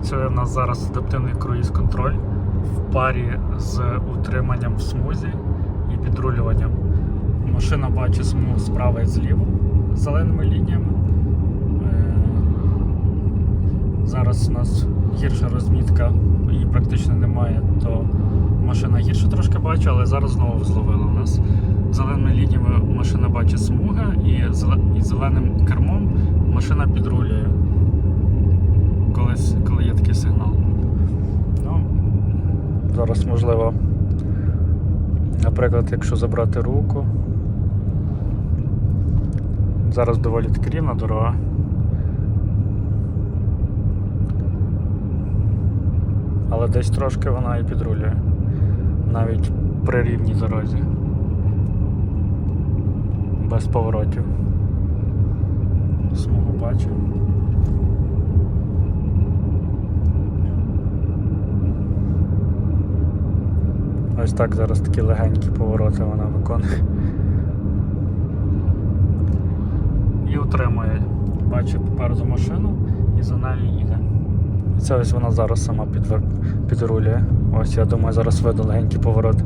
Працює в нас зараз адаптивний круїз-контроль в парі з утриманням в смузі і підрулюванням. Машина бачить смуг справа і зліва зеленими лініями. Е, Зараз у нас гірша розмітка, її практично немає, то машина гірше трошки бачить, але зараз знову зловила у нас. Зеленими лініями машина бачить смуга і зеленим кермом машина підрулює колись, коли є зараз можливо, наприклад, якщо забрати руку. Зараз доволі таки дорога. Але десь трошки вона і підрулює. Навіть при рівній дорозі. Без поворотів. Смугу бачу. Ось так зараз такі легенькі повороти вона виконує. І утримує. Бачить попереду машину і за нею їде. І це ось вона зараз сама підвер... підрулює. Ось я думаю, зараз видно легенький поворот.